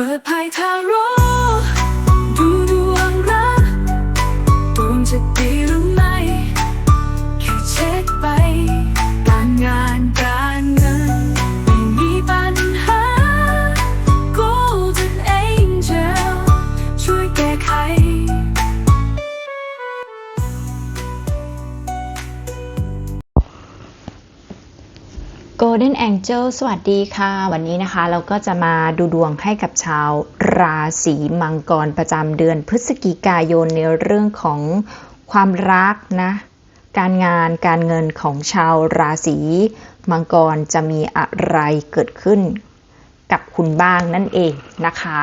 ปิดภายทาโร่ Golden Angel สวัสดีค่ะ วันนี้นะคะเราก็จะมาดูดวงให้กับชาวราศีมังกรประจำเดือนพฤศจิกายนในเรื่องของความรักนะ การงานการเงินของชาวราศีมังกรจะมีอะไรเกิดขึ้นกับคุณบ้างนั่นเองนะคะ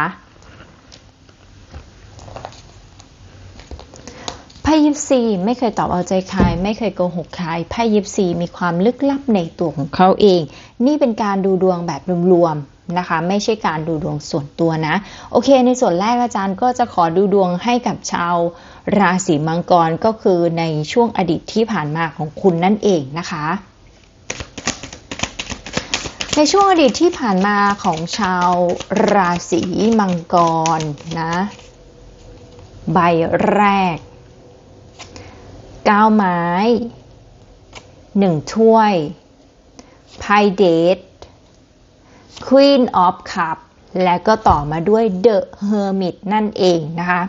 ไพ่ยิปซีไม่เคยตอบเอาใจใครไม่เคยโกหกใครไพ่ยิปซีมีความลึกลับในตัวของเขาเอง นี่เป็นการดูดวงแบบรวมๆนะคะ ไม่ใช่การดูดวงส่วนตัวนะ โอเค ในส่วนแรกอาจารย์ก็จะขอดูดวงให้กับชาวราศีมังกรก็คือในช่วงอดีตที่ผ่านมาของคุณนั่นเองนะคะในช่วงอดีตที่ผ่านมาของชาวราศีมังกรนะ ใบแรก 9 ไม้ 1 ถ้วย ไพ่เดท Queen of Cup และก็ต่อมาด้วย The Hermit นั่นเองนะคะ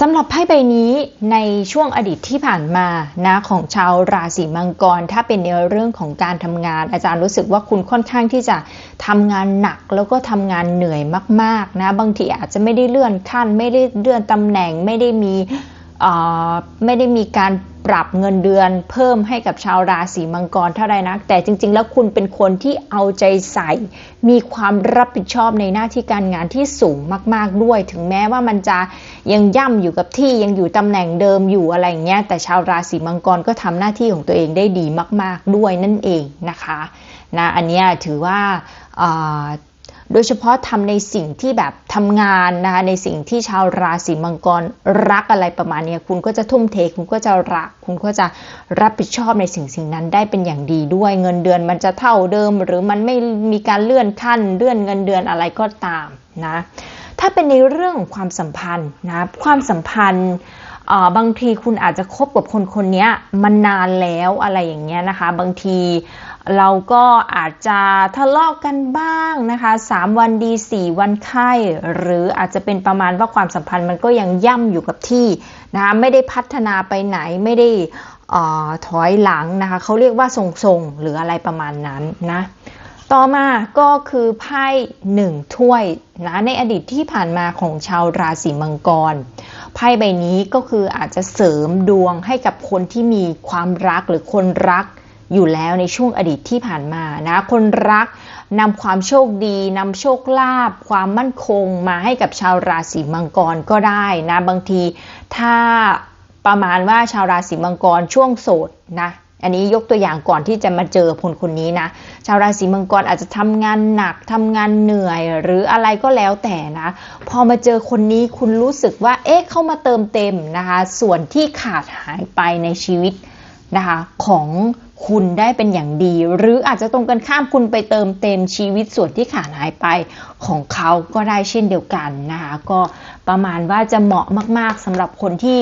สำหรับไพ่ใบนี้ในช่วงอดีตที่ผ่านมานะของชาวราศีมังกร ถ้าเป็นในเรื่องของการทำงาน อาจารย์รู้สึกว่าคุณค่อนข้างที่จะทำงานหนักแล้วก็ทำงานเหนื่อยมาก ๆ นะ บางทีอาจจะไม่ได้เลื่อนขั้น ไม่ได้เลื่อนตำแหน่งไม่ได้มี ไม่ได้มีการปรับเงินเดือนเพิ่มให้กับชาวราศีมังกรเท่าไรนัก แต่จริง ๆ แล้วคุณเป็นคนที่เอาใจใส่ มีความรับผิดชอบในหน้าที่การงานที่สูงมาก ๆด้วย ถึงแม้ว่ามันจะยังย่ำอยู่กับที่ยังอยู่ตำแหน่งเดิมอยู่อะไรอย่างเงี้ยแต่ชาวราศีมังกรก็ทำหน้าที่ของตัวเองได้ดีมาก ๆด้วยนั่นเองนะคะนะอันนี้ถือว่าอ่า โดยเฉพาะทำในสิ่งที่แบบทำงานนะคะในสิ่งที่ชาวราศีมังกรรักอะไรประมาณนี้คุณก็จะทุ่มเทคุณก็จะรัก คุณก็จะรับผิดชอบในสิ่งสิ่งนั้นได้เป็นอย่างดีด้วยเงินเดือนมันจะเท่าเดิม หรือมันไม่มีการเลื่อนขั้นเลื่อนเงินเดือนอะไรก็ตามนะถ้าเป็นในเรื่องความสัมพันธ์นะความสัมพันธ์บางทีคุณอาจจะคบกับคนคนนี้มานานแล้วอะไรอย่างเงี้ยนะคะ บางที เราก็อาจจะทะเลาะกกันบ้างนะคะ3วันดี 4 วันไข้ หรืออาจจะเป็นประมาณว่าความสัมพันธ์มันก็ยังย่ำอยู่กับที่นะคะไม่ได้พัฒนาไปไหนไม่ได้อถอยหลังนะคะเขาเรียกว่าทรงๆ หรืออะไรประมาณนั้นนะต่อมาก็คือไพ่หนึ่งถ้วยนะในอดีตที่ผ่านมาของชาวราศีมังกร ไพ่ใบนี้ก็คืออาจจะเสริมดวงให้กับคนที่มีความรักหรือคนรัก อยู่แล้วในช่วงอดีตที่ผ่านมานะ คนรักนำความโชคดีนำโชคลาภความมั่นคงมาให้กับชาวราศีมังกรก็ได้นะ บางทีถ้าประมาณว่าชาวราศีมังกรช่วงโสดนะอันนี้ยกตัวอย่างก่อนที่จะมาเจอคนคนนี้นะ ชาวราศีมังกรอาจจะทำงานหนักทำงานเหนื่อย หรืออะไรก็แล้วแต่นะ พอมาเจอคนนี้คุณรู้สึกว่าเอ๊ะเข้ามาเติมเต็มนะคะ ส่วนที่ขาดหายไปในชีวิต นะคะของคุณได้เป็นอย่างดี หรืออาจจะตรงกันข้ามคุณไปเติมเต็มชีวิตส่วนที่ขาดหายไปของเขาก็ได้เช่นเดียวกันนะคะก็ประมาณว่าจะเหมาะมาก ๆสำหรับคนที่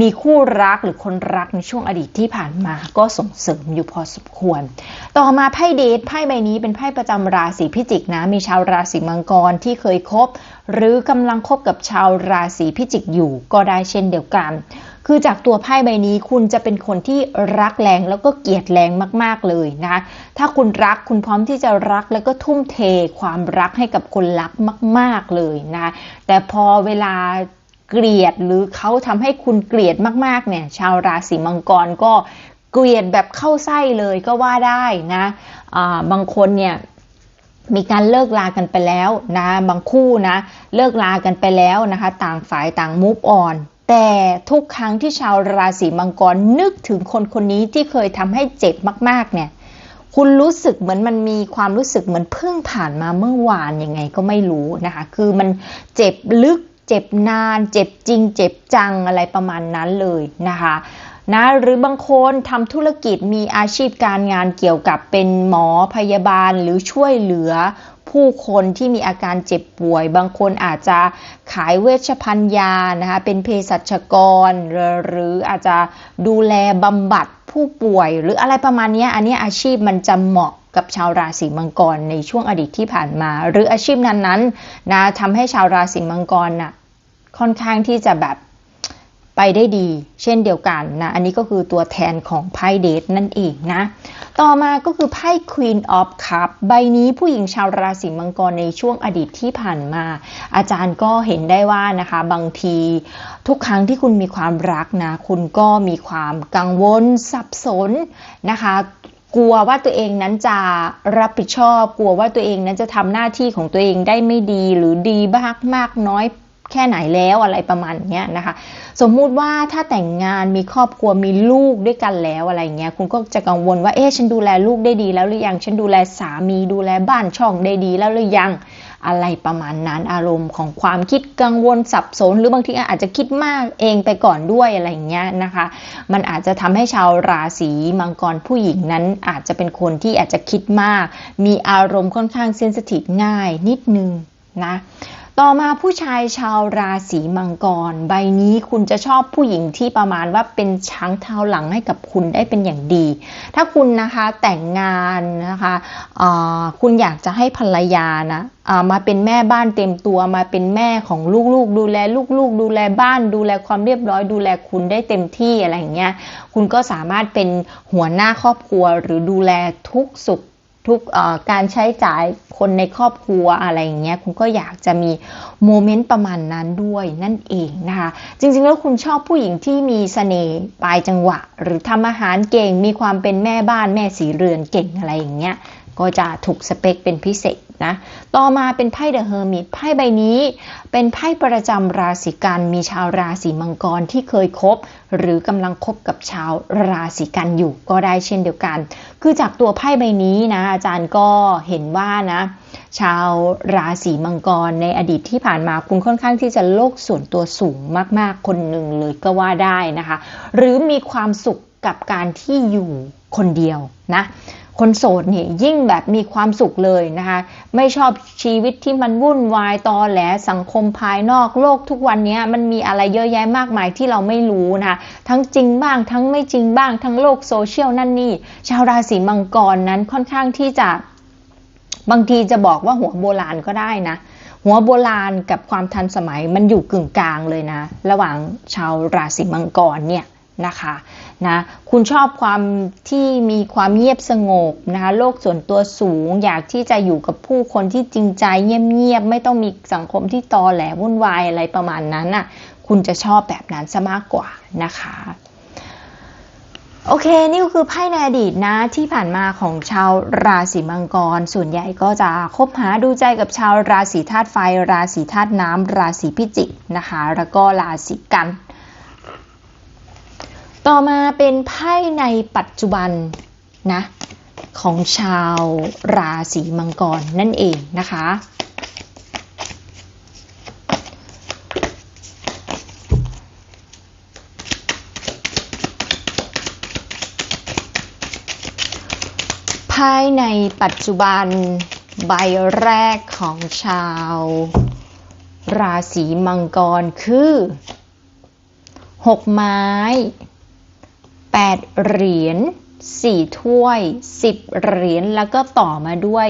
มีคู่รักหรือคนรักในช่วงอดีตที่ผ่านมาก็ส่งเสริมอยู่พอสมควร ต่อมาไพ่เดทไพ่ใบนี้เป็นไพ่ประจำราศีพิจิกนะมีชาวราศีมังกรที่เคยคบ หรือกำลังคบกับชาวราศีพิจิกอยู่ก็ได้เช่นเดียวกัน คือจากตัวไพ่ใบนี้คุณจะเป็นคนที่รักแรงแล้วก็เกลียดแรงมากๆเลยนะคะ ถ้าคุณรักคุณพร้อมที่จะรักแล้วก็ทุ่มเทความรักให้กับคนรักมาก ๆเลยนะแต่พอเวลาเกลียดหรือเขาทำให้คุณเกลียดมากๆเนี่ย ชาวราศีมังกรก็เกลียดแบบเข้าไส้เลยก็ว่าได้นะอ่าบางคนเนี่ยมีการเลิกลากันไปแล้วนะบางคู่นะเลิกลากันไปแล้วนะคะ ต่างฝ่ายต่างมูฟออน แต่ทุกครั้งที่ชาวราศีมังกรนึกถึงคนคนนี้ที่เคยทำให้เจ็บมาก ๆ เนี่ย คุณรู้สึกเหมือนมันมีความรู้สึกเหมือนเพิ่งผ่านมาเมื่อวานยังไงก็ไม่รู้นะคะ คือมันเจ็บลึก เจ็บนาน เจ็บจริง เจ็บจังอะไรประมาณนั้นเลยนะคะนะหรือบางคนทำธุรกิจมีอาชีพการงานเกี่ยวกับเป็นหมอพยาบาลหรือช่วยเหลือ ผู้คนที่มีอาการเจ็บป่วย บางคนอาจจะขายเวชภัณฑ์ยานะคะเป็นเภสัชกร หรืออาจจะดูแลบำบัดผู้ป่วย หรืออะไรประมาณนี้อันนี้อาชีพมันจะเหมาะกับชาวราศีมังกรในช่วงอดีตที่ผ่านมา หรืออาชีพนั้นๆนะทำให้ชาวราศีมังกรน่ะค่อนข้างที่จะแบบไปได้ดี เช่นเดียวกันนะอันนี้ก็คือตัวแทนของไพ่เดทนั่นเองนะ ต่อมาก็คือไพ่ Queen of Cup ใบนี้ผู้หญิงชาวราศีมังกรในช่วงอดีตที่ผ่านมา อาจารย์ก็เห็นได้ว่านะคะ บางทีทุกครั้งที่คุณมีความรักนะ คุณก็มีความกังวลสับสนนะคะกลัวว่าตัวเองนั้นจะรับผิดชอบ กลัวว่าตัวเองนั้นจะทำหน้าที่ของตัวเองได้ไม่ดีหรือดีมากมากน้อย แค่ไหนแล้วอะไรประมาณเนี้ยนะคะ สมมุติว่าถ้าแต่งงานมีครอบครัวมีลูกด้วยกันแล้วอะไรเงี้ยคุณก็จะกังวลว่าเอ๊ะฉันดูแลลูกได้ดีแล้วหรือยังฉันดูแลสามีดูแลบ้านช่องได้ดีแล้วหรือยังอะไรประมาณนั้นอารมณ์ของความคิดกังวลสับสน หรือบางทีอาจจะคิดมากเองไปก่อนด้วยอะไรเงี้ยนะคะ มันอาจจะทำให้ชาวราศีมังกรผู้หญิงนั้นอาจจะเป็นคนที่อาจจะคิดมาก มีอารมณ์ค่อนข้างเซนซิทีฟง่ายนิดนึงนะ ต่อมาผู้ชายชาวราศีมังกร ใบนี้คุณจะชอบผู้หญิงที่ประมาณว่าเป็นช้างเท้าหลังให้กับคุณได้เป็นอย่างดี ถ้าคุณนะคะแต่งงานนะคะคุณอยากจะให้ภรรยานะามาเป็นแม่บ้านเต็มตัวมาเป็นแม่ของลูกๆ ดูแลลูกๆ ดูแลบ้าน ดูแลความเรียบร้อย ดูแลคุณได้เต็มที่อะไรอย่างเงี้ยคุณก็สามารถเป็นหัวหน้าครอบครัวหรือดูแลทุกสุข ทุกการใช้จ่ายคนในครอบครัวอะไรอย่างเงี้ยคุณก็อยากจะมีโมเมนต์ประมาณนั้นด้วยนั่นเองนะคะจริงๆแล้วคุณชอบผู้หญิงที่มีเสน่ห์ปลายจังหวะ หรือทำอาหารเก่งมีความเป็นแม่บ้านแม่สีเรือนเก่งอะไรอย่างเงี้ยก็จะถูกสเปคเป็นพิเศษ นะต่อมาเป็นไพ่เดอะเฮอร์มิตไพ่ใบนี้ เป็นไพ่ประจำราศีกันมีชาวราศีมังกรที่เคยคบ หรือกำลังคบกับชาวราศีกันอยู่ก็ได้เช่นเดียวกัน คือจากตัวไพ่ใบนี้นะ อาจารย์ก็เห็นว่านะ ชาวราศีมังกรในอดีตที่ผ่านมาคุณค่อนข้างที่จะโลกส่วนตัวสูงมากๆ คนหนึ่งเลยก็ว่าได้นะคะ หรือมีความสุขกับการที่อยู่คนเดียวนะ คนโสดนี่ยยิ่งแบบมีความสุขเลยนะคะ ไม่ชอบชีวิตที่มันวุ่นวายตอแหลสังคมภายนอกโลกทุกวันนี้มันมีอะไรเยอะแยะมากมายที่เราไม่รู้นะคะทั้งจริงบ้างทั้งไม่จริงบ้าง ทั้งโลกโซเชียลนั่นนี่ ชาวราศีมังกรนั้นค่อนข้างที่จะบางทีจะบอกว่าหัวโบราณก็ได้นะหัวโบราณกับความทันสมัยมันอยู่กึ่งกลางเลยนะ ระหว่างชาวราศีมังกรเนี่ย นะคะนะคุณชอบความที่มีความเงียบสงบนะคะโลกส่วนตัวสูงอยากที่จะอยู่กับผู้คนที่จริงใจเงียบๆไม่ต้องมีสังคมที่ตอแหลวุ่นวายอะไรประมาณนั้นน่ะคุณจะชอบแบบนั้นซะมากกว่านะคะโอเค นี่ก็คือไพ่ในอดีตนะที่ผ่านมาของชาวราศีมังกร ส่วนใหญ่ก็จะคบหาดูใจกับชาวราศีธาตุไฟ ราศีธาตุน้ำราศีพิจิกนะคะ แล้วก็ราศีกัน ต่อมาเป็นไพ่ในปัจจุบันนะของชาวราศีมังกรนั่นเองนะคะ ภายในปัจจุบันใบแรกของชาว ราศีมังกรคือ 6 ไม้ 8 เหรียญ 4 ถ้วย 10 เหรียญ แล้วก็ต่อมาด้วย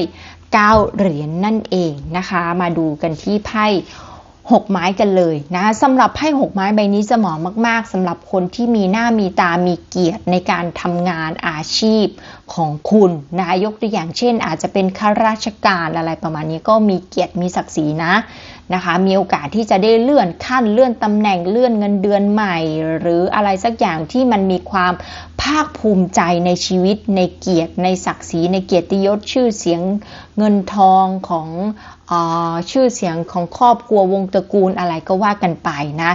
9 เหรียญนนั่นเองนะคะ มาดูกันที่ไพ่6ไม้กันเลยนะสำหรับไพ่6ไม้ใบนี้จะเหมาะมาก ๆสำหรับคนที่มีหน้ามีตามีเกียรติในการทำงานอาชีพของคุณนะยกตัวอย่างเช่น อาจจะเป็นข้าราชการอะไรประมาณนี้ก็มีเกียรติมีศักดิ์ศรีนะ นะคะ มีโอกาสที่จะได้เลื่อนขั้นเลื่อนตำแหน่งเลื่อนเงินเดือนใหม่ หรืออะไรสักอย่างที่มันมีความภาคภูมิใจในชีวิตในเกียรติ ในศักดิ์ศรีในเกียรติยศชื่อเสียงเงินทองของ ชื่อเสียงของครอบครัววงตระกูลอะไรก็ว่ากันไปนะ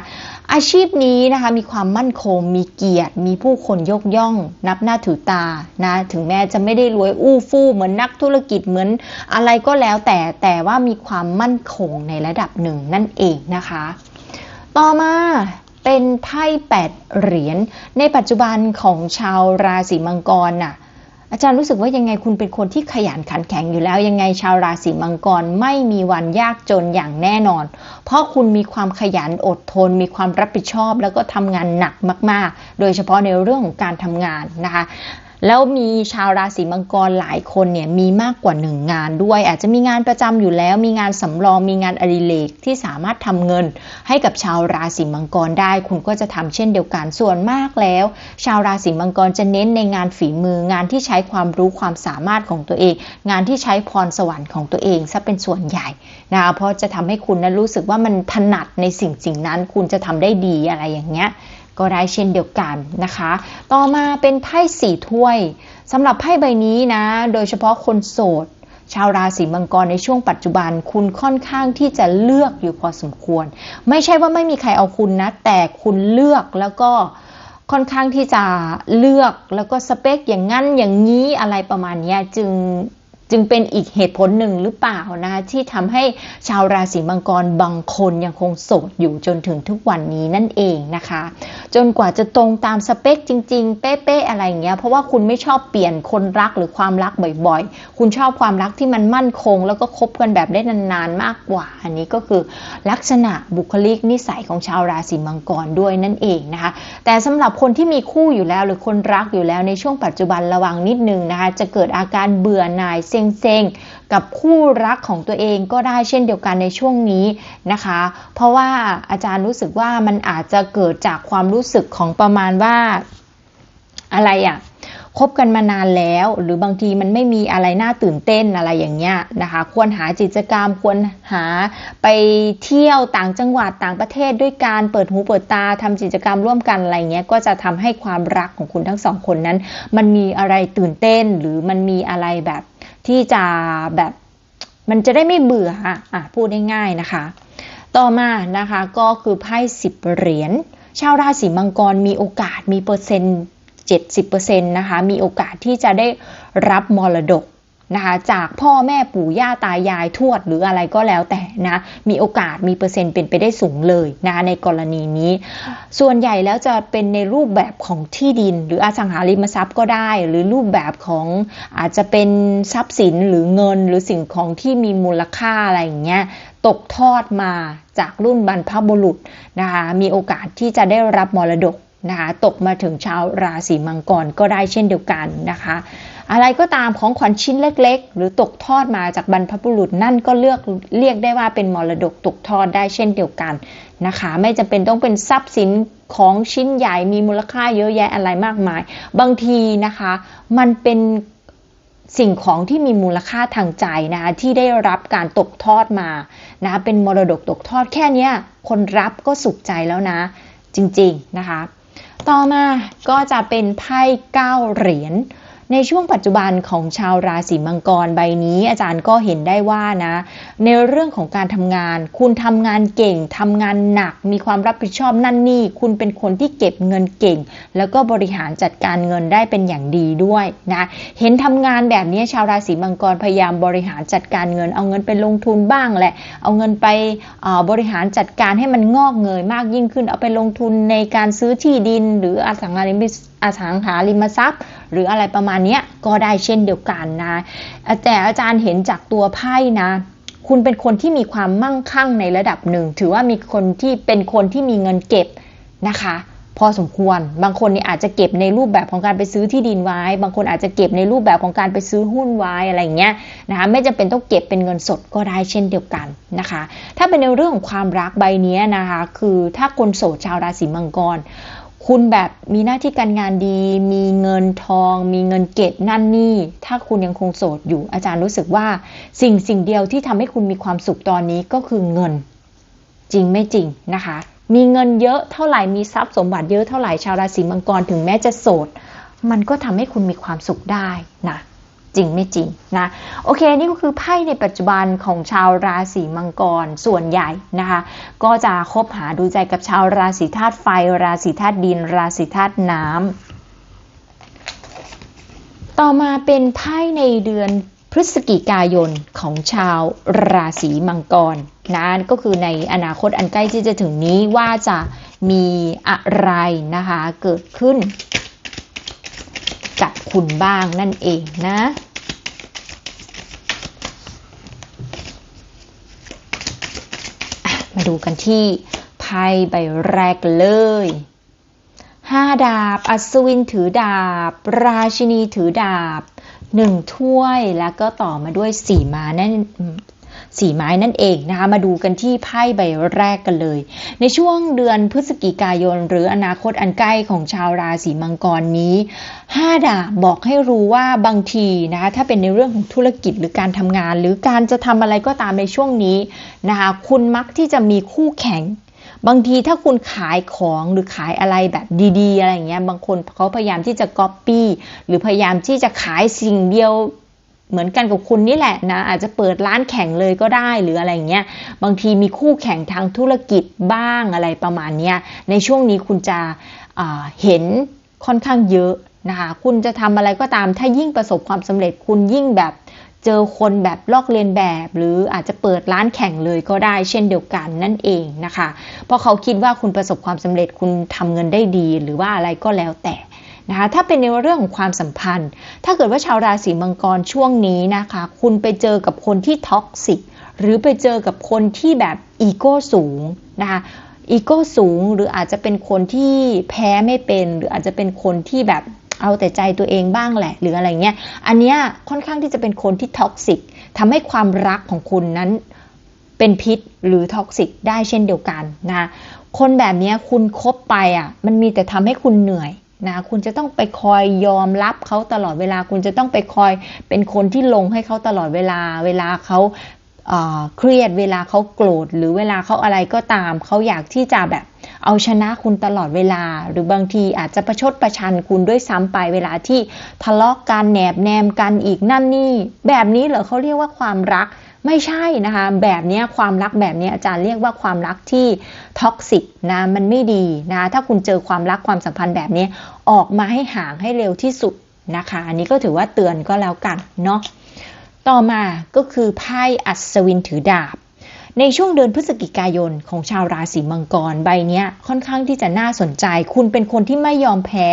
อาชีพนี้นะคะมีความมั่นคง มีเกียรติ มีผู้คนยกย่อง นับหน้าถือตานะถึงแม้จะไม่ได้รวยอู้ฟู่เหมือนนักธุรกิจเหมือนอะไรก็แล้วแต่แต่ว่ามีความมั่นคงในระดับหนึ่งนั่นเองนะคะ ต่อมาเป็นไพ่แปดเหรียญในปัจจุบันของชาวราศีมังกรน่ะ อาจารย์รู้สึกว่ายังไงคุณเป็นคนที่ขยันขันแข็งอยู่แล้ว ยังไงชาวราศีมังกรไม่มีวันยากจนอย่างแน่นอน เพราะคุณมีความขยันอดทน มีความรับผิดชอบ แล้วก็ทำงานหนักมาก ๆ โดยเฉพาะในเรื่องของการทำงานนะคะ แล้วมีชาวราศีมังกรหลายคนเนี่ยมีมากกว่าหนึ่งงานด้วย อาจจะมีงานประจำอยู่แล้ว มีงานสำรองมีงานอดิเรกที่สามารถทำเงิน ให้กับชาวราศีมังกรได้ คุณก็จะทำเช่นเดียวกันส่วนมากแล้ว ชาวราศีมังกรจะเน้นในงานฝีมืองานที่ใช้ความรู้ความสามารถของตัวเอง งานที่ใช้พรสวรรค์ของตัวเองซะเป็นส่วนใหญ่นะคะเพราะจะทำให้คุณนั้นรู้สึกว่ามันถนัดในสิ่งสิ่งนั้น คุณจะทำได้ดีอะไรอย่างเงี้ย ก็ได้เช่นเดียวกันนะคะ ต่อมาเป็นไพ่สี่ถ้วยสำหรับไพ่ใบนี้นะ โดยเฉพาะคนโสดชาวราศีมังกรในช่วงปัจจุบันคุณค่อนข้างที่จะเลือกอยู่พอสมควร ไม่ใช่ว่าไม่มีใครเอาคุณนะ แต่คุณเลือกแล้วก็ค่อนข้างที่จะเลือกแล้วก็สเปคอย่างงั้นอย่างนี้อะไรประมาณนี้จึง จึงเป็นอีกเหตุผลหนึ่งหรือเปล่านะคะที่ทำให้ชาวราศีมังกรบางคนยังคงโสดอยู่จนถึงทุกวันนี้นั่นเองนะคะ จนกว่าจะตรงตามสเปคจริง ๆ เป๊ะๆอะไรเงี้ยเพราะว่าคุณไม่ชอบเปลี่ยนคนรักหรือความรักบ่อยๆ คุณชอบความรักที่มันมั่นคง แล้วก็คบกันแบบได้นานๆมากกว่า อันนี้ก็คือลักษณะบุคลิกนิสัยของชาวราศีมังกรด้วยนั่นเองนะคะ แต่สำหรับคนที่มีคู่อยู่แล้วหรือคนรักอยู่แล้วในช่วงปัจจุบันระวังนิดนึงนะคะจะเกิดอาการเบื่อหน่ายเซงๆ กับคู่รักของตัวเองก็ได้เช่นเดียวกันในช่วงนี้นะคะ เพราะว่าอาจารย์รู้สึกว่ามันอาจจะเกิดจากความรู้สึกของประมาณว่าอะไรอะ่ะคบกันมานานแล้ว หรือบางทีมันไม่มีอะไรน่าตื่นเต้นอะไรอย่างเงี้ยนะคะ ควรหากิจกรรมควรหาไปเที่ยวต่างจังหวัดต่างประเทศด้วยการเปิดหูเปิดตาทำกิจกรรมร่วมกันอะไรเงี้ยก็จะทำให้ความรักของคุณทั้งสองคนนั้น มันมีอะไรตื่นเต้นหรือมันมีอะไรแบบ ที่จะแบบมันจะได้ไม่เบื่ออะอะพูดง่ายๆนะคะ ต่อมานะคะก็คือไพ่สิบเหรียญชาวราศีมังกรมีโอกาสมีเปอร์เซ็นต์70%นะคะมีโอกาสที่จะได้รับมรดก นะคะจากพ่อแม่ปู่ย่าตายายทวดหรืออะไรก็แล้วแต่นะมีโอกาสมีเปอร์เซ็นต์เป็นไปได้สูงเลยนะคะในกรณีนี้ ส่วนใหญ่แล้วจะเป็นในรูปแบบของที่ดิน หรืออสังหาริมทรัพย์ก็ได้ หรือรูปแบบของอาจจะเป็นทรัพย์สินหรือเงินหรือสิ่งของที่มีมูลค่าอะไรอย่างเงี้ยตกทอดมาจากรุ่นบรรพบุรุษนะคะมีโอกาสที่จะได้รับมรดกนะคะตกมาถึงชาวราศีมังกรก็ได้เช่นเดียวกันนะคะ อะไรก็ตามของขวัญชิ้นเล็ก ๆ หรือตกทอดมาจากบรรพบุรุษนั่นก็เลือกเรียกได้ว่าเป็นมรดกตกทอดได้เช่นเดียวกันนะคะ ไม่จำเป็นต้องเป็นทรัพย์สินของชิ้นใหญ่มีมูลค่าเยอะแยะอะไรมากมาย บางทีนะคะ มันเป็นสิ่งของที่มีมูลค่าทางใจนะคะที่ได้รับการตกทอดมานะะเป็นมรดกตกทอดแค่นี้คนรับก็สุขใจแล้วนะ จริงๆนะคะ ต่อมาก็จะเป็นไพ่เก้าเหรียญ ในช่วงปัจจุบันของชาวราศีมังกรใบนี้อาจารย์ก็เห็นได้ว่านะ ในเรื่องของการทำงาน คุณทำงานเก่งทำงานหนัก มีความรับผิดชอบนั่นนี่ คุณเป็นคนที่เก็บเงินเก่ง แล้วก็บริหารจัดการเงินได้เป็นอย่างดีด้วยนะเห็นทำงานแบบนี้ชาวราศีมังกรพยายามบริหารจัดการเงิน เอาเงินไปลงทุนบ้างแหละ เอาเงินไปบริหารจัดการให้มันงอกเงยมากยิ่งขึ้น เอาไปลงทุนในการซื้อที่ดิน หรืออสังหาริมอสังหาริมทรัพย์ หรืออะไรประมาณนี้ก็ได้เช่นเดียวกันนะ แต่อาจารย์เห็นจากตัวไพ่นะคุณเป็นคนที่มีความมั่งคั่งในระดับหนึ่ง ถือว่ามีคนที่เป็นคนที่มีเงินเก็บนะคะ พอสมควร บางคนนี่อาจจะเก็บในรูปแบบของการไปซื้อที่ดินไว้ บางคนอาจจะเก็บในรูปแบบของการไปซื้อหุ้นไว้อะไรเงี้ยนะคะ ไม่จำเป็นต้องเก็บเป็นเงินสดก็ได้เช่นเดียวกันนะคะ ถ้าเป็นในเรื่องของความรักใบนี้นะคะ คือถ้าคนโสดชาวราศีมังกร คุณแบบมีหน้าที่การงานดี มีเงินทอง มีเงินเก็บนั่นนี่ ถ้าคุณยังคงโสดอยู่ อาจารย์รู้สึกว่าสิ่งสิ่งเดียวที่ทำให้คุณมีความสุขตอนนี้ก็คือเงิน จริงไม่จริงนะคะ มีเงินเยอะเท่าไหร่ มีทรัพย์สมบัติเยอะเท่าไหร่ ชาวราศีมังกรถึงแม้จะโสด มันก็ทำให้คุณมีความสุขได้นะ จริงไม่จริงนะโอเคนี่ก็คือไพ่ในปัจจุบันของชาวราศีมังกรส่วนใหญ่นะคะก็จะคบหาดูใจกับชาวราศีธาตุไฟ ราศีธาตุดิน ราศีธาตุน้ำต่อมาเป็นไพ่ในเดือนพฤศจิกายนของชาวราศีมังกรนะก็คือในอนาคตอันใกล้ที่จะถึงนี้ว่าจะมีอะไรนะคะเกิดขึ้น กับคุณบ้างนั่นเองนะ มาดูกันที่ไพ่ใบแรกเลยห้าดาบ อัศวินถือดาบ ราชินีถือดาบหนึ่งถ้วยแล้วก็ต่อมาด้วยสี่ม้านั่น สี่ไม้นั่นเองนะคะ มาดูกันที่ไพ่ใบแรกกันเลย ในช่วงเดือนพฤศจิกายน หรืออนาคตอันใกล้ของชาวราศีมังกรนี้ห้าดาบบอกให้รู้ว่าบางทีนะคะถ้าเป็นในเรื่องของธุรกิจหรือการทำงาน หรือการจะทำอะไรก็ตามในช่วงนี้นะคะคุณมักที่จะมีคู่แข่งบางทีถ้าคุณขายของหรือขายอะไรแบบดีๆ อะไรอย่างเงี้ยบางคนเขาพยายามที่จะก๊อปปี้หรือพยายามที่จะขายสิ่งเดียว เหมือนกันกับคุณนี่แหละนะอาจจะเปิดร้านแข่งเลยก็ได้หรืออะไรอย่างเงี้ยบางทีมีคู่แข่งทางธุรกิจบ้างอะไรประมาณเนี้ยในช่วงนี้คุณจะเห็นค่อนข้างเยอะนะคะคุณจะทำอะไรก็ตามถ้ายิ่งประสบความสำเร็จคุณยิ่งแบบเจอคนแบบลอกเลียนแบบ หรืออาจจะเปิดร้านแข่งเลยก็ได้เช่นเดียวกันนั่นเองนะคะ เพราะเขาคิดว่าคุณประสบความสำเร็จคุณทำเงินได้ดีหรือว่าอะไรก็แล้วแต่ นะคะถ้าเป็นในเรื่องของความสัมพันธ์ ถ้าเกิดว่าชาวราศีมังกรช่วงนี้นะคะ คุณไปเจอกับคนที่ท็อกซิกหรือไปเจอกับคนที่แบบอีโก้สูงนะคะอีโก้สูงหรืออาจจะเป็นคนที่แพ้ไม่เป็น หรืออาจจะเป็นคนที่แบบเอาแต่ใจตัวเองบ้างแหละ หรืออะไรเงี้ยอันเนี้ยค่อนข้างที่จะเป็นคนที่ท็อกซิกทำให้ความรักของคุณนั้นเป็นพิษหรือท็อกซิกได้เช่นเดียวกันนะคนแบบเนี้ยคุณคบไปอะมันมีแต่ทำให้คุณเหนื่อย นะคุณจะต้องไปคอยยอมรับเขาตลอดเวลา คุณจะต้องไปคอยเป็นคนที่ลงให้เขาตลอดเวลา เวลาเขาเครียดเวลาเขาโกรธหรือเวลาเขาอะไรก็ตามเขาอยากที่จะแบบเอาชนะคุณตลอดเวลา หรือบางทีอาจจะประชดประชันคุณด้วยซ้ำไปเวลาที่ทะเลาะกันแหนบแนมกันอีกนั่นนี่ แบบนี้เหรอเขาเรียกว่าความรัก ไม่ใช่นะคะ แบบนี้ความรักแบบนี้อาจารย์เรียกว่าความรักที่ท็อกซิกนะมันไม่ดีนะถ้าคุณเจอความรักความสัมพันธ์แบบนี้ออกมาให้ห่างให้เร็วที่สุดนะคะ อันนี้ก็ถือว่าเตือนก็แล้วกันเนาะต่อมาก็คือไพ่อัศวินถือดาบ ในช่วงเดือนพฤศจิกายนของชาวราศีมังกรใบนี้ค่อนข้างที่จะน่าสนใจ คุณเป็นคนที่ไม่ยอมแพ้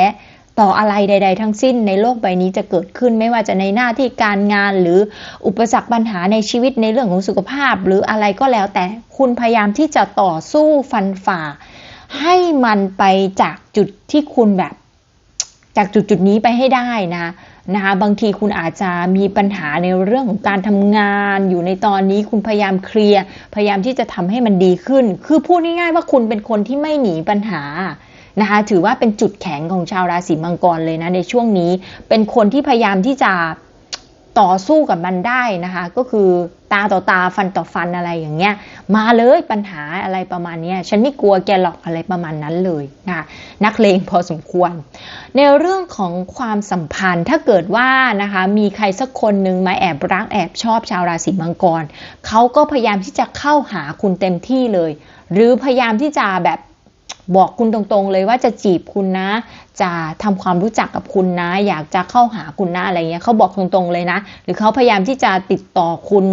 ต่ออะไรใด ๆ ทั้งสิ้นในโลกใบนี้จะเกิดขึ้นไม่ว่าจะในหน้าที่การงานหรืออุปสรรคปัญหาในชีวิตในเรื่องของสุขภาพ หรืออะไรก็แล้วแต่คุณพยายามที่จะต่อสู้ฟันฝ่า ให้มันไปจากจุดที่คุณแบบ จากจุดจุดนี้ไปให้ได้นะนะคะบางทีคุณอาจจะมีปัญหาในเรื่องของการทำงานอยู่ในตอนนี้คุณพยายามเคลียร์พยายามที่จะทำให้มันดีขึ้น คือพูดง่ายๆว่าคุณเป็นคนที่ไม่หนีปัญหา นะคะถือว่าเป็นจุดแข็งของชาวราศีมังกรเลยนะในช่วงนี้เป็นคนที่พยายามที่จะต่อสู้กับมันได้นะคะ ก็คือตาต่อตาฟันต่อฟันอะไรอย่างเงี้ย มาเลยปัญหาอะไรประมาณนี้ฉันไม่กลัวแกหรอกอะไรประมาณนั้นเลยนะคะนักเลงพอสมควร ในเรื่องของความสัมพันธ์ถ้าเกิดว่านะคะมีใครสักคนหนึ่งมาแอบรักแอบชอบชาวราศีมังกรเขาก็พยายามที่จะเข้าหาคุณเต็มที่เลย หรือพยายามที่จะแบบ บอกคุณตรงๆเลยว่าจะจีบคุณนะ จะทำความรู้จักกับคุณนะ อยากจะเข้าหาคุณนะอะไรเงี้ยเขาบอกตรงๆเลยนะ หรือเขาพยายามที่จะติดต่อคุณ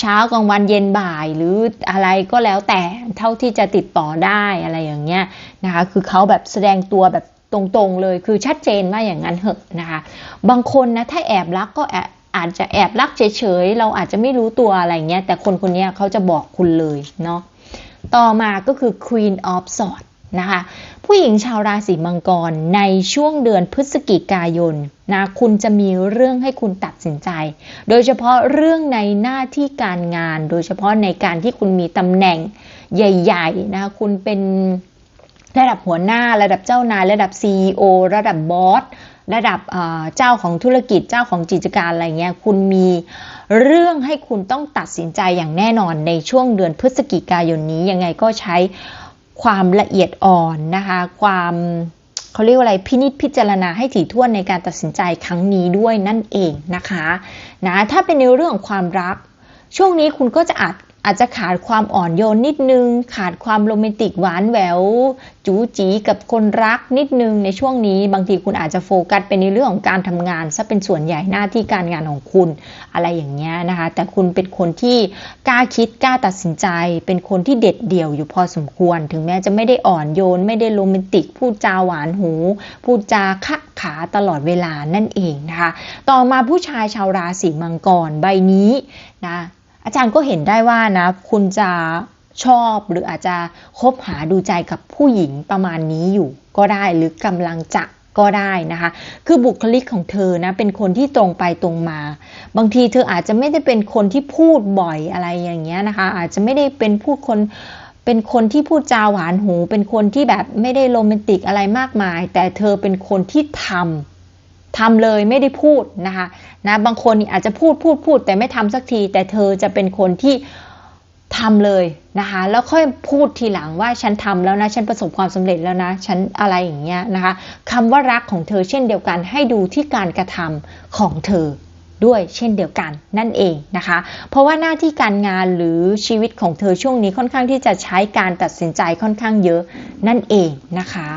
เช้ากลางวันเย็นบ่าย หรืออะไรก็แล้วแต่เท่าที่จะติดต่อได้อะไรอย่างเงี้ยนะคะคือเขาแบบแสดงตัวแบบตรงๆเลยคือชัดเจนว่าอย่างนั้นเหอะนะคะบางคนนะถ้าแอบรักก็แอบอาจจะแอบรักเฉยๆ เราอาจจะไม่รู้ตัวอะไรเงี้ย แต่คนคนนี้เขาจะบอกคุณเลยเนาะ ต่อมาก็คือ Queen of Swords นะคะ ผู้หญิงชาวราศีมังกรในช่วงเดือนพฤศจิกายนนะคุณจะมีเรื่องให้คุณตัดสินใจ โดยเฉพาะเรื่องในหน้าที่การงาน โดยเฉพาะในการที่คุณมีตำแหน่งใหญ่ๆนะคะคุณเป็นระดับหัวหน้า ระดับเจ้านาย ระดับ CEO ระดับบอสระดับเจ้าของธุรกิจเจ้าของกิจการอะไรเงี้ยคุณมีเรื่องให้คุณต้องตัดสินใจอย่างแน่นอนในช่วงเดือนพฤศจิกายนนี้ยังไงก็ใช้ ความละเอียดอ่อนนะคะ ความเขาเรียกว่าอะไรพินิจพิจารณาให้ถี่ถ้วนในการตัดสินใจครั้งนี้ด้วยนั่นเองนะคะนะถ้าเป็นในเรื่องของความรัก ช่วงนี้คุณก็จะอาจ อาจจะขาดความอ่อนโยนนิดนึง ขาดความโรแมนติกหวานแหวว จูจีกับคนรักนิดนึงในช่วงนี้ บางทีคุณอาจจะโฟกัสไปในเรื่องของการทำงานซะเป็นส่วนใหญ่หน้าที่การงานของคุณอะไรอย่างเงี้ยนะคะ แต่คุณเป็นคนที่กล้าคิดกล้าตัดสินใจ เป็นคนที่เด็ดเดี่ยวอยู่พอสมควร ถึงแม้จะไม่ได้อ่อนโยน ไม่ได้โรแมนติก พูดจาหวานหู พูดจาขะขาตลอดเวลานั่นเองนะคะ ต่อมาผู้ชายชาวราศีมังกรใบนี้นะ อาจารย์ก็เห็นได้ว่านะ คุณจะชอบหรืออาจจะคบหาดูใจกับผู้หญิงประมาณนี้อยู่ก็ได้หรือกำลังจะก็ได้นะคะ คือบุคลิกของเธอนะเป็นคนที่ตรงไปตรงมา บางทีเธออาจจะไม่ได้เป็นคนที่พูดบ่อยอะไรอย่างเงี้ยนะคะ อาจจะไม่ได้เป็นพูดคนเป็นคนที่พูดจาหวานหู เป็นคนที่แบบไม่ได้โรแมนติกอะไรมากมาย แต่เธอเป็นคนที่ทำ ทำเลยไม่ได้พูดนะคะนะบางคนอาจจะพูดพูดพูดแต่ไม่ทำสักที แต่เธอจะเป็นคนที่ทำเลยนะคะแล้วค่อยพูดทีหลังว่าฉันทำแล้วนะฉันประสบความสำเร็จแล้วนะฉันอะไรอย่างเงี้ยนะคะคำว่ารักของเธอเช่นเดียวกันให้ดูที่การกระทำของเธอด้วยเช่นเดียวกันนั่นเองนะคะ เพราะว่าหน้าที่การงานหรือชีวิตของเธอช่วงนี้ค่อนข้างที่จะใช้การตัดสินใจค่อนข้างเยอะนั่นเองนะคะ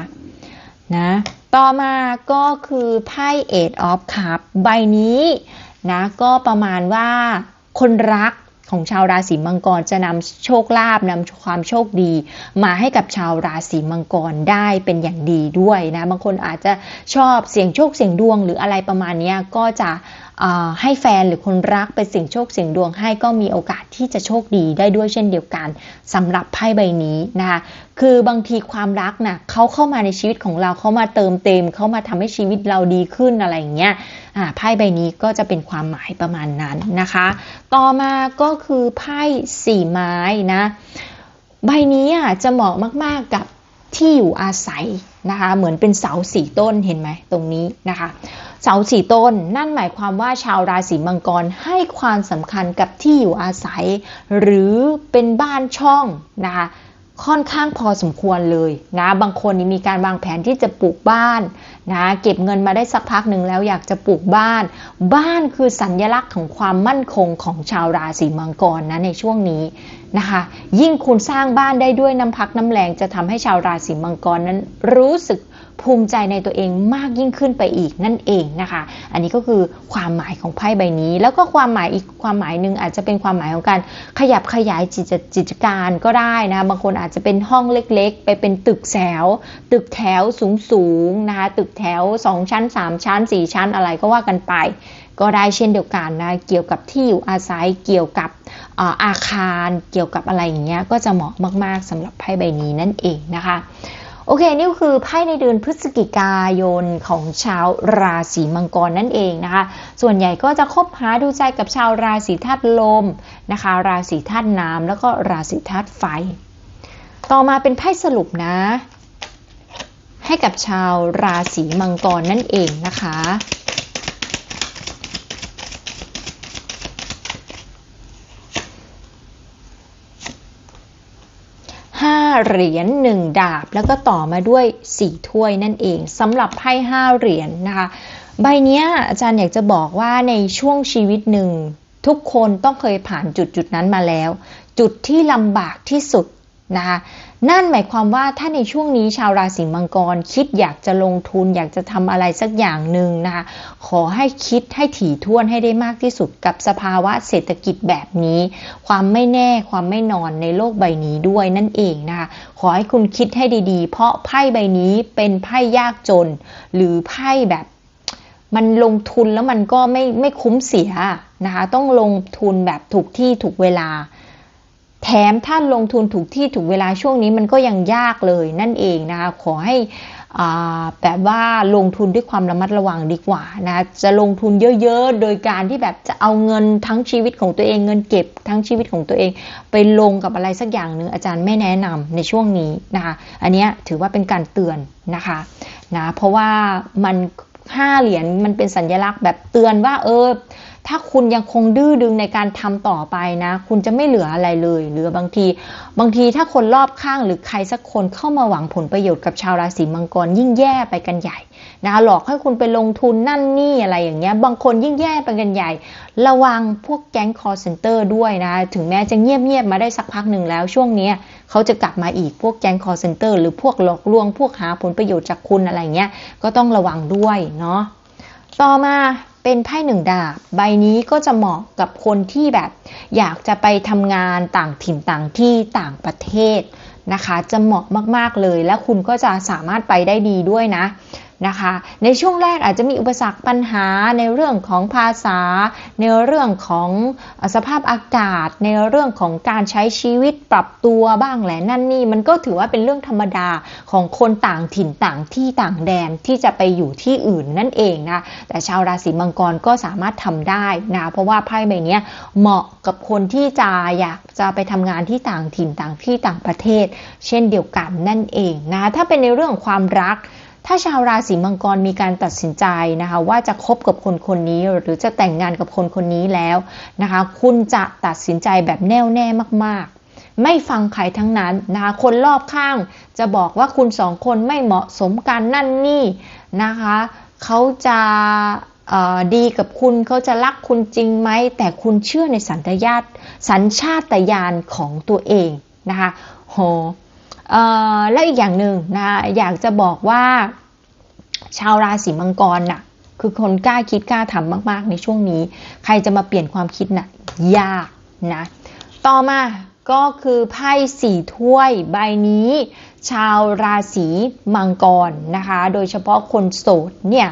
นะ ต่อมาก็คือไพ่ Eight of Cup ใบนี้นะก็ประมาณว่าคนรักของชาวราศีมังกรจะนำโชคลาภนำความโชคดี มาให้กับชาวราศีมังกรได้เป็นอย่างดีด้วยนะบางคนอาจจะชอบเสี่ยงโชคเสี่ยงดวง หรืออะไรประมาณนี้ก็จะให้แฟนหรือคนรักไปเสี่ยงโชคเสี่ยงดวงให้ก็มีโอกาสที่จะโชคดีได้ด้วยเช่นเดียวกันสำหรับไพ่ใบนี้นะคะ คือบางทีความรักนะ่ะเขาเข้ามาในชีวิตของเราเขามาเติมเต็มเขามาทำให้ชีวิตเราดีขึ้นอะไรอย่างเงี้ยอ่าไพ่ใบนี้ก็จะเป็นความหมายประมาณนั้นนะคะ ต่อมาก็คือไพ่สี่ไม้นะใบนี้อะจะเหมาะมากๆกับที่อยู่อาศัยนะคะเหมือนเป็นเสาสี่ต้นเห็นไหมตรงนี้นะคะเสาสี่ต้น นั่นหมายความว่าชาวราศีมังกรให้ความสำคัญกับที่อยู่อาศัย หรือเป็นบ้านช่องนะคะ ค่อนข้างพอสมควรเลยนะบางคนนี่มีการวางแผนที่จะปลูกบ้านนะเก็บเงินมาได้สักพักหนึ่งแล้วอยากจะปลูกบ้าน บ้านคือสัญญลักษณ์ของความมั่นคงของชาวราศีมังกรนะในช่วงนี้นะคะ ยิ่งคุณสร้างบ้านได้ด้วยน้ำพักน้ำแรงจะทำให้ชาวราศีมังกรนั้นรู้สึก ภูมิใจในตัวเองมากยิ่งขึ้นไปอีกนั่นเองนะคะ อันนี้ก็คือความหมายของไพ่ใบนี้ แล้วก็ความหมายอีกความหมายหนึ่งอาจจะเป็นความหมายของการขยับขยายจิตจิตการก็ได้นะบางคนอาจจะเป็นห้องเล็กๆ ไปเป็นตึกแถวตึกแถวสูงๆนะคะตึกแถว 2 ชั้น 3 ชั้น 4 ชั้นอะไรก็ว่ากันไปก็ได้เช่นเดียวกันนะ เกี่ยวกับที่อยู่อาศัย เกี่ยวกับอาอาคาร เกี่ยวกับอะไรอย่างเงี้ย ก็จะเหมาะมาก ๆสำหรับไพ่ใบนี้นั่นเองนะคะ โอเค นี่คือไพ่ในเดือนพฤศจิกายนของชาวราศีมังกรนั่นเองนะคะ ส่วนใหญ่ก็จะคบหาดูใจกับชาวราศีธาตุลมนะคะ ราศีธาตุน้ำแล้วก็ราศีธาตุไฟ ต่อมาเป็นไพ่สรุปนะ ให้กับชาวราศีมังกรนั่นเองนะคะ ห้า เหรียญหนึ่งดาบ แล้วก็ต่อมาด้วยสี่ถ้วยนั่นเองสำหรับไพ่ห้าเหรียญนะคะ ใบเนี้ยอาจารย์อยากจะบอกว่าในช่วงชีวิตหนึ่ง ทุกคนต้องเคยผ่านจุดจุดนั้นมาแล้ว จุดที่ลำบากที่สุดนะคะ นั่นหมายความว่าถ้าในช่วงนี้ชาวราศีมังกรคิดอยากจะลงทุน อยากจะทำอะไรสักอย่างหนึ่งนะคะขอให้คิดให้ถี่ถ้วนให้ได้มากที่สุดกับสภาวะเศรษฐกิจแบบนี้ ความไม่แน่ความไม่นอนในโลกใบนี้ด้วยนั่นเองนะคะขอให้คุณคิดให้ดีๆ เพราะไพ่ใบนี้เป็นไพ่ยากจน หรือไพ่แบบมันลงทุนแล้วมันก็ไม่ไม่คุ้มเสียนะคะต้องลงทุนแบบถูกที่ถูกเวลา แถมถ้าลงทุนถูกที่ถูกเวลาช่วงนี้มันก็ยังยากเลยนั่นเองนะคะขอให้แบบว่าลงทุนด้วยความระมัดระวังดีกว่านะจะลงทุนเยอะๆ โดยการที่แบบจะเอาเงินทั้งชีวิตของตัวเองเงินเก็บทั้งชีวิตของตัวเอง ไปลงกับอะไรสักอย่างหนึ่งอาจารย์ไม่แนะนำในช่วงนี้นะคะอันนี้ถือว่าเป็นการเตือนนะคะนะเพราะว่ามันห้าเหรียญมันเป็นสัญลักษณ์แบบเตือนว่าเออ ถ้าคุณยังคงดื้อดึงในการทำต่อไปนะ คุณจะไม่เหลืออะไรเลย หรือบางที บางทีถ้าคนรอบข้างหรือใครสักคนเข้ามาหวังผลประโยชน์กับชาวราศีมังกรยิ่งแย่ไปกันใหญ่นะหลอกให้คุณไปลงทุนนั่นนี่อะไรอย่างเงี้ย บางคนยิ่งแย่ไปกันใหญ่ ระวังพวกแก๊ง call center ด้วยนะ ถึงแม้จะเงียบๆมาได้สักพักหนึ่งแล้วช่วงเนี้ยเขาจะกลับมาอีกพวกแก๊ง call center หรือพวกหลอกลวง พวกหาผลประโยชน์จากคุณอะไรเงี้ย ก็ต้องระวังด้วยเนาะ ต่อมา เป็นไพ่หนึ่งดาบ ใบนี้ก็จะเหมาะกับคนที่แบบอยากจะไปทำงานต่างถิ่นต่างที่ต่างประเทศนะคะ จะเหมาะมากๆเลย และคุณก็จะสามารถไปได้ดีด้วยนะ นะคะ ในช่วงแรกอาจจะมีอุปสรรคปัญหาในเรื่องของภาษา ในเรื่องของสภาพอากาศ ในเรื่องของการใช้ชีวิตปรับตัวบ้างแหละนั่นนี่มันก็ถือว่าเป็นเรื่องธรรมดาของคนต่างถิ่นต่างที่ต่างแดนที่จะไปอยู่ที่อื่นนั่นเองนะแต่ชาวราศีมังกรก็สามารถทำได้นะเพราะว่าไพ่ใบนี้เหมาะกับคนที่จะอยากจะไปทำงานที่ต่างถิ่นต่างที่ต่างประเทศ เช่นเดียวกันนั่นเองนะถ้าเป็นในเรื่องความรัก ถ้าชาวราศีมังกรมีการตัดสินใจนะคะว่าจะคบกับคนคนนี้หรือจะแต่งงานกับคนคนนี้แล้วนะคะคุณจะตัดสินใจแบบแน่วแน่มากๆ ไม่ฟังใครทั้งนั้นนะคะคนรอบข้างจะบอกว่าคุณสองคนไม่เหมาะสมกันนั่นนี่นะคะเขาจะดีกับคุณเขาจะรักคุณจริงไหม แต่คุณเชื่อในสัญชาตสัญชาตญาณของตัวเองนะคะโหเอ่อ แล้วอีกอย่างหนึ่งนะอยากจะบอกว่าชาวราศีมังกรน่ะคือคนกล้าคิดกล้าทำมาก ๆ ในช่วงนี้ ใครจะมาเปลี่ยนความคิดน่ะยากนะ ต่อมาก็คือไพ่สี่ถ้วยใบนี้ ชาวราศีมังกรนะคะ โดยเฉพาะคนโสดเนี่ย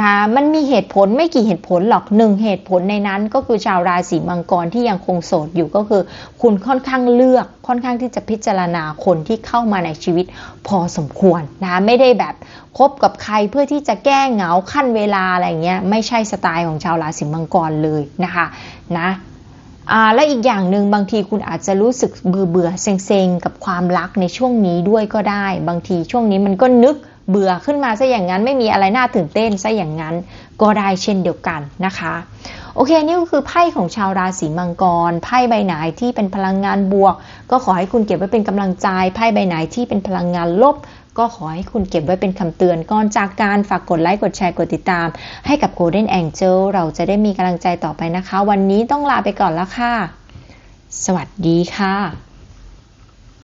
นะมันมีเหตุผลไม่กี่เหตุผลหรอกหนึ่งเหตุผลในนั้นก็คือชาวราศีมังกรที่ยังคงโสดอยู่ก็คือ คุณค่อนข้างเลือกค่อนข้างที่จะพิจารณาคนที่เข้ามาในชีวิตพอสมควรนะไม่ได้แบบคบกับใครเพื่อที่จะแก้เหงาขั้นเวลาอะไรเงี้ยไม่ใช่สไตล์ของชาวราศีมังกรเลยนะคะนะและอีกอย่างหนึ่งบางทีคุณอาจจะรู้สึกเบื่อเบื่อเซ็งๆกับความรักในช่วงนี้ด้วยก็ได้ บางทีช่วงนี้มันก็นึก เบื่อขึ้นมาซะอย่างนั้นไม่มีอะไรน่าตื่นเต้นซะอย่างนั้น ก็ได้เช่นเดียวกันนะคะ โอเคนี่ก็คือไพ่ของชาวราศีมังกร ไพ่ใบไหนที่เป็นพลังงานบวก ก็ขอให้คุณเก็บไว้เป็นกำลังใจ ไพ่ใบไหนที่เป็นพลังงานลบ ก็ขอให้คุณเก็บไว้เป็นคำเตือนก่อนจากการฝากกดไลค์กดแชร์กดติดตาม ให้กับ Golden Angel เราจะได้มีกำลังใจต่อไปนะคะ วันนี้ต้องลาไปก่อนแล้วค่ะ สวัสดีค่ะ